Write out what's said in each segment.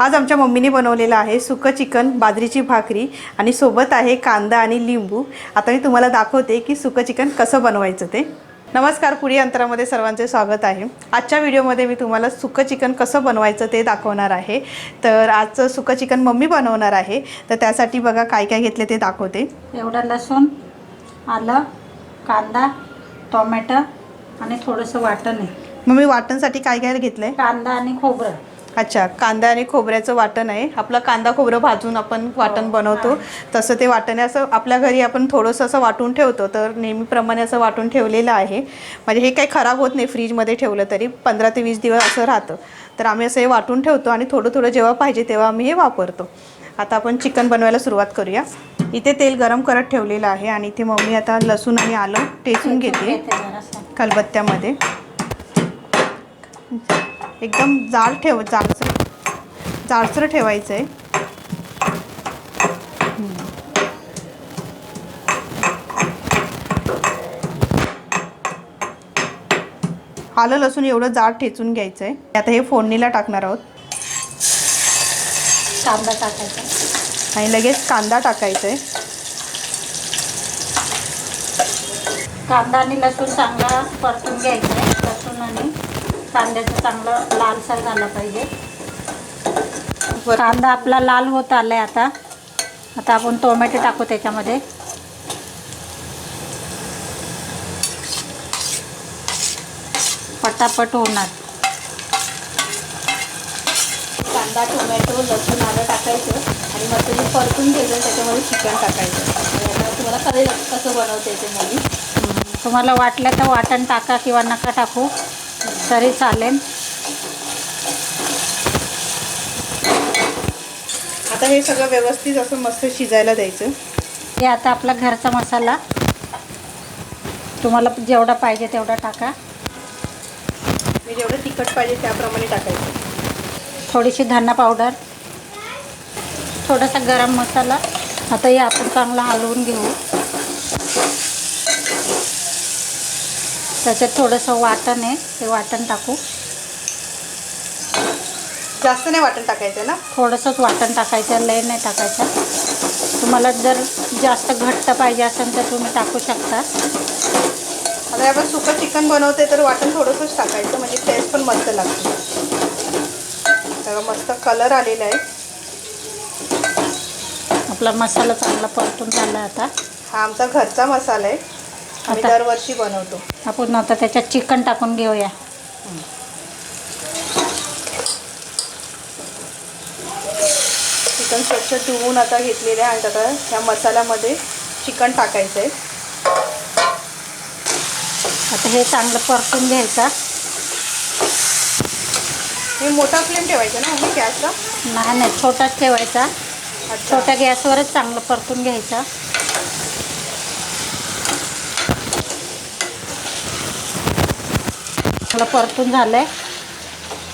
आज आमच्या मम्मीने बनवलेलं आहे सुकं चिकन बाजरीची भाकरी आणि सोबत आहे कांदा आणि लिंबू. आता मी तुम्हाला दाखवते की सुकं चिकन कसं बनवायचं ते. नमस्कार पुढी अंतरामध्ये सर्वांचे स्वागत आहे. आजच्या व्हिडिओमध्ये मी तुम्हाला सुकं चिकन कसं बनवायचं ते दाखवणार आहे. तर आजचं सुकं चिकन मम्मी बनवणार आहे. तर त्यासाठी बघा काय काय घेतले ते दाखवते. एवढं लसूण आलं कांदा टोमॅटो आणि थोडंसं वाटण आहे. मम्मी वाटणसाठी काय काय घेतलं आहे कांदा आणि खोबरं. अच्छा कांदा आणि खोबऱ्याचं वाटण आहे. आपलं कांदा खोबरं भाजून आपण वाटण बनवतो. तसं ते वाटण असं आपल्या घरी आपण थोडंसं असं वाटून ठेवतो. तर नेहमीप्रमाणे असं वाटून ठेवलेलं आहे. म्हणजे हे काही खराब होत नाही फ्रीजमध्ये ठेवलं तरी. पंधरा ते वीस दिवस असं राहतं. तर आम्ही असं हे वाटून ठेवतो आणि थोडं थोडं जेव्हा पाहिजे तेव्हा आम्ही हे वापरतो. आता आपण चिकन बनवायला सुरुवात करूया. इथे तेल गरम करत ठेवलेलं आहे आणि इथे मम्मी आता लसूण आणि आलं टेचून घेते. खलबत्त्यामध्ये. एकदम जाड ठेव जाडसर जाडसर ठेवायचं आहे आलं लसूण एवढं जाड ठेचून घ्यायचं आहे आता हे फोडणीला टाकणार आहोत. कांदा टाकायचा. आणि लगेच कांदा टाकायचा आहे कांदा आणि लसूण चांगला परतून घ्यायचा आहे लसूण आणि कांद्याचं चांगलं लालसर झाला पाहिजे. कांदा आपला लाल होत आलाय आता. आता आपण टोमॅटो टाकू त्याच्यामध्ये. पटापट होणार. कांदा टोमॅटो लसूण आलं टाकायचं आणि मग तुम्ही परतून घ्यायचं त्याच्यामध्ये चिकन टाकायचं. तुम्हाला कळेल कसं बनवते ते मम्मी तुम्हाला वाटलं तर वाटण टाका किंवा नका टाकू. तरी चालेल. आता हे सगळं व्यवस्थित असं मस्त शिजायला द्यायचं. हे आता आपला घरचा मसाला. तुम्हाला जेवढा पाहिजे तेवढा टाका. मी जेवढं तिखट पाहिजे त्याप्रमाणे टाकायचं. थोडीशी धना पावडर. थोडासा गरम मसाला. आता हे आपण चांगला हलवून घेऊ. त्याच्यात थोडंसं वाटण आहे. ते वाटण टाकू. जास्त नाही वाटण टाकायचं ना? थोडंसंच वाटण टाकायचं लय नाही टाकायचं. तुम्हाला जर जास्त घट्ट पाहिजे असेल तर तुम्ही टाकू शकता. आता आपण सुकं चिकन बनवते तर वाटण थोडंसंच टाकायचं म्हणजे टेस्ट पण मस्त लागते. सगळं मस्त कलर आलेला आहे. आपला मसाला चांगला परतून झाला आता. हा आमचा घरचा मसाला आहे. आम्ही आता- दरवर्षी बनवतो. आपण आता त्याच्यात चिकन टाकून घेऊया. चिकन स्वच्छ धुवून आता घेतलेलं आहे आणि आता ह्या मसाल्यामध्ये चिकन टाकायचं आहे आता हे चांगलं परतून घ्यायचं. हे मोठा फ्लेम ठेवायचा ना मम्मी गॅसचा? नाही नाही छोटाच ठेवायचा. अच्छा. छोट्या गॅसवरच चांगलं परतून घ्यायचं. चांगलं परतून झालंय.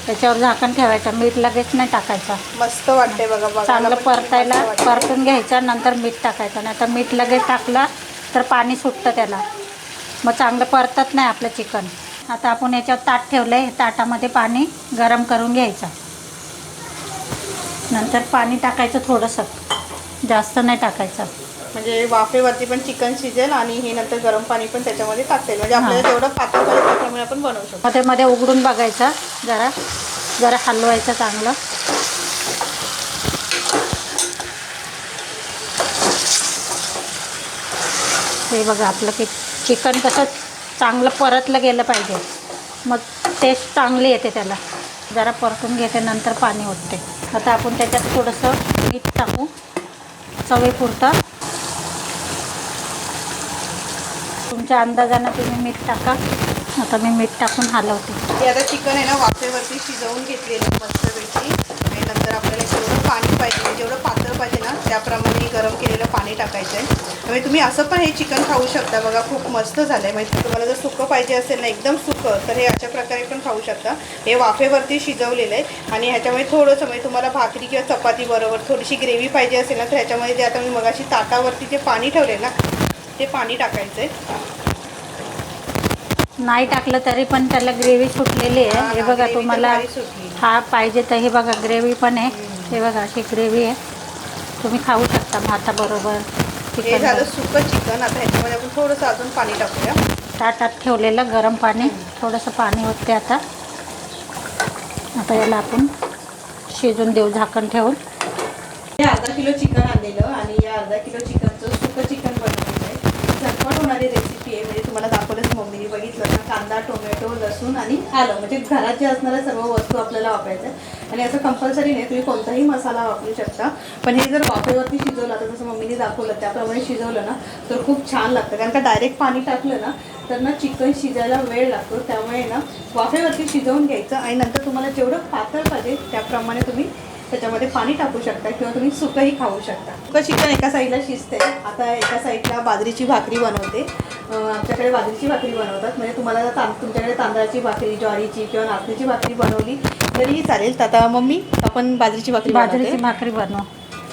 त्याच्यावर झाकण ठेवायचं मीठ लगेच नाही टाकायचं. मस्त वाटते बघा बघायला चांगलं परतायला. परतून घ्यायचं नंतर मीठ टाकायचं. नाही तर मीठ लगेच टाकलं तर पाणी सुटतं त्याला. मग चांगलं परतत नाही आपलं चिकन. आता आपण याच्यावर ताट ठेवलं आहे ताटामध्ये पाणी गरम करून घ्यायचं. नंतर पाणी टाकायचं थोडंसं. जास्त नाही टाकायचं. म्हणजे वाफेवरती पण चिकन शिजेल आणि हे नंतर गरम पाणी पण त्याच्यामध्ये टाकता येईल म्हणजे आपल्याला जेवढं पातळ पाहिजे त्याप्रमाणे आपण बनवू शकतो. मध्ये मध्ये उघडून बघायचं. जरा जरा हलवायचं चांगलं. हे बघा आपलं की चिकन कसं चांगलं परतलं गेलं पाहिजे. मग टेस्ट चांगली येते त्याला. जरा परतून घेते नंतर पाणी ओतते. आता आपण त्याच्यात थोडंसं मीठ टाकू. चवीपुरतं. तुमच्या अंदाजानं तुम्ही मीठ टाका. आता मी मीठ टाकून हलवते. ते आता चिकन आहे ना वाफेवरती शिजवून घेतलेलं मस्तपैकी आणि नंतर आपल्याला जेवढं पाणी पाहिजे म्हणजे जेवढं पातळ पाहिजे ना त्याप्रमाणे गरम केलेलं पाणी टाकायचं आहे त्यामुळे तुम्ही असं पण हे चिकन खाऊ शकता. बघा खूप मस्त झालं आहे म्हणजे तुम्हाला जर सुकं पाहिजे असेल ना एकदम सुकं तर हे अशा प्रकारे पण खाऊ शकता. हे वाफेवरती शिजवलेलं आहे. आणि ह्याच्यामध्ये थोडंसं म्हणजे तुम्हाला भाकरी किंवा चपाती बरोबर थोडीशी ग्रेव्ही पाहिजे असेल ना तर ह्याच्यामध्ये जे आता मी मगाशी ताटावरती जे पाणी ठेवले ना ते पाणी टाकायचं आहे नाही टाकलं तरी पण त्याला ग्रेव्ही सुटलेली आहे. हे बघा तुम्हाला. हा पाहिजे तर हे बघा ग्रेव्ही पण आहे. हे बघा अशी ग्रेव्ही आहे. तुम्ही खाऊ शकता भाताबरोबर हे चिकन झालं सुकं चिकन. आता ह्याच्यामध्ये आपण थोडंसं अजून पाणी टाकूया. ताटात ठेवलेलं गरम पाणी. थोडंसं पाणी होते आता. आता याला आपण शिजून देऊ झाकण ठेवून. हे अर्धा किलो चिकन आणलेलं आणि या अर्धा किलो चिकनचं सुकं चिकन बनवायचं आहे झटपट होणारी रेसिपी आहे. म्हणजे तुम्हाला दाखवलंच मम्मीने. बघितलं ना कांदा टोमॅटो लसूण आणि आलं. म्हणजे घरात जे असणाऱ्या सर्व वस्तू आपल्याला वापरायच्या आणि असं कंपल्सरी नाही तुम्ही कोणताही मसाला वापरू शकता. पण हे जर वाफेवरती शिजवलं तर जसं मम्मीने दाखवलं त्याप्रमाणे शिजवलं ना तर खूप छान लागतं. कारण का डायरेक्ट पाणी टाकलं ना तर ना चिकन शिजायला वेळ लागतो. त्यामुळे ना वाफेवरती शिजवून घ्यायचं आणि नंतर तुम्हाला जेवढं पातळ पाहिजे त्याप्रमाणे तुम्ही त्याच्यामध्ये पाणी टाकू शकता किंवा तुम्ही सुकंही खाऊ शकता. सुकं चिकन एका साईडला शिजते आता एका साईडला बाजरीची भाकरी बनवते. आमच्याकडे बाजरीची भाकरी बनवतात. म्हणजे तुम्हाला जर तां तुमच्याकडे तांदळाची भाकरी ज्वारीची किंवा नाचणीची भाकरी बनवली तरीही चालेल. तर आता मम्मी आपण बाजरीची भाकरी बाजरीची भाकरी बनव.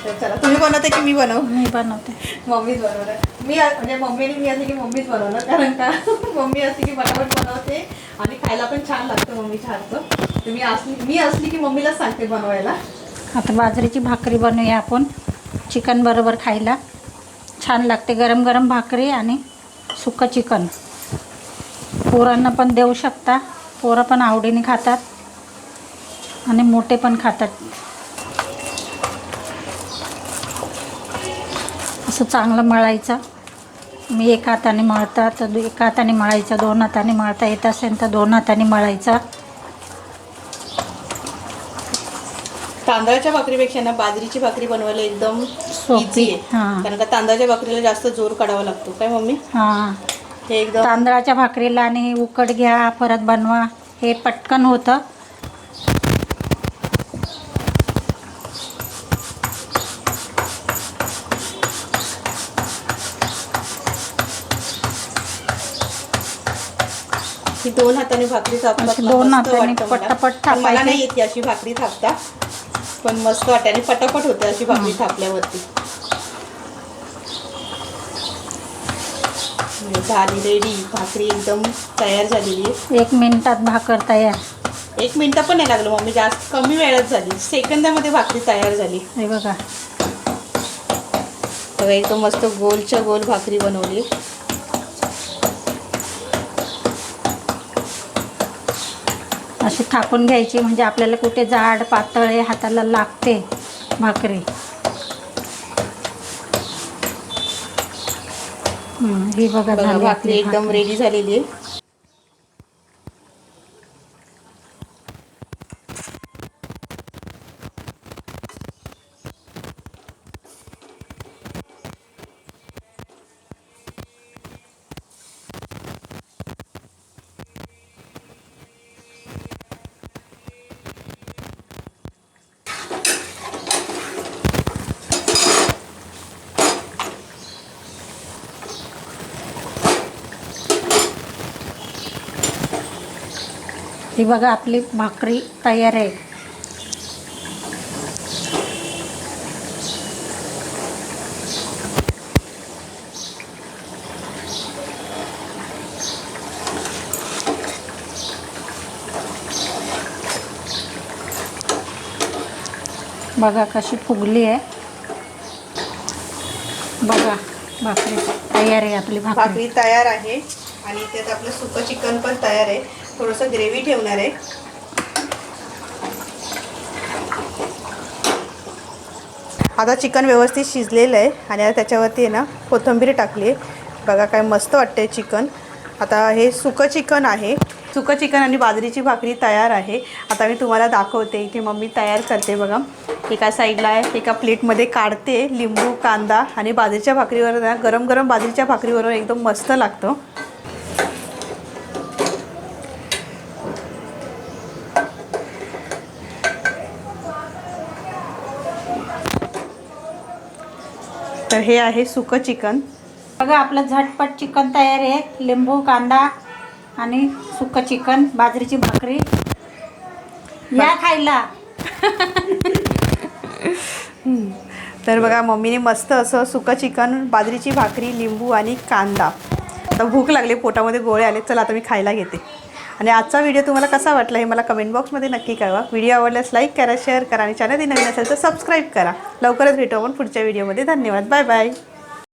तर चला तुम्ही बनवते की मी बनव? मी बनवते. मम्मीच बनवणार. मी म्हणजे मम्मीने मी असली की मम्मीच बनवणार. कारण का? मम्मी असली की फटाफट बनवते. आणि खायला पण छान लागतं मम्मीच्या हातचं. तुम्ही असली मी असली की मम्मीलाच सांगते बनवायला. आता बाजरीची भाकरी बनवूया आपण. चिकन बरोबर खायला. छान लागते. गरम गरम भाकरी आणि सुकं चिकन. पोरांना पण देऊ शकता. पोरं पण आवडीने खातात. आणि मोठे पण खातात. असं चांगलं मळायचं. मी एका हाताने मळता तर एका हाताने मळायचं दोन हाताने मळता येत असेल तर दोन हाताने मळायचा. तांदळाच्या भाकरीपेक्षा ना बाजरीची भाकरी बनवायला एकदम सोपी, आहे. हां. कारण का तांदळाच्या भाकरीला जास्त जोर काढावा लागतो. काय मम्मी? हां. हे एकदम तांदळाच्या भाकरीला आणि उकड घ्या परत बनवा. हे पटकन होतं. ही दोन हाताने भाकरी थापतात अशी दोन हाताने. पटापट मला. नाही येते अशी भाकरी थापता. पण मस्त वाटते. आणि पटापट होते अशी भाकरी थापल्यावरती. झाली रेडी. भाकरी एकदम तयार झालेली आहे. एक मिनिटात भाकर तयार. एक मिनिटं पण नाही लागलं मम्मी. जास्त कमी वेळात झाली. सेकंदामध्ये भाकरी तयार झाली. हे बघा. बघा एकदम मस्त गोलच्या गोल भाकरी बनवली. अशी थापून घ्यायची म्हणजे आपल्याला कुठे जाड पातळ हे हाताला लागते भाकरी ही बघा झाली भाकरी एकदम. रेडी झालेली आहे ही बघा आपली भाकरी तयार आहे. बघा कशी फुगली आहे. बघा भाकरी तयार आहे आपली भाकरी. भाकरी तयार आहे आणि त्यात आपलं सुकं चिकन पण तयार आहे. थोडंसं ग्रेव्ही ठेवणार आहे. आता चिकन व्यवस्थित शिजलेलं आहे आणि आता त्याच्यावरती आहे ना कोथिंबीर टाकली आहे. बघा काय मस्त वाटतंय चिकन. आता हे सुकं चिकन आहे. सुकं चिकन आणि बाजरीची भाकरी तयार आहे. आता मी तुम्हाला दाखवते. इथे मम्मी तयार करते बघा. एका साईडला आहे एका प्लेटमध्ये काढते लिंबू कांदा आणि बाजरीच्या भाकरीवर ना गरम गरम बाजरीच्या भाकरीवर एकदम मस्त लागतं. तर हे आहे सुकं चिकन. बघा आपलं झटपट चिकन तयार आहे. लिंबू कांदा आणि सुकं चिकन बाजरीची भाकरी. या खायला. तर बघा मम्मीने मस्त असं सुकं चिकन बाजरीची भाकरी लिंबू आणि कांदा. आता भूक लागली पोटामध्ये गोळे आले चला आता मी खायला घेते. आणि आजचा व्हिडिओ तुम्हाला कसा वाटला हे मला कमेंट बॉक्समध्ये नक्की कळवा. व्हिडिओ आवडल्यास लाईक करा शेअर करा आणि चॅनल नवीन असेल तर सबस्क्राईब करा. लवकरच भेटू आपण पुढच्या व्हिडिओमध्ये धन्यवाद. Bye bye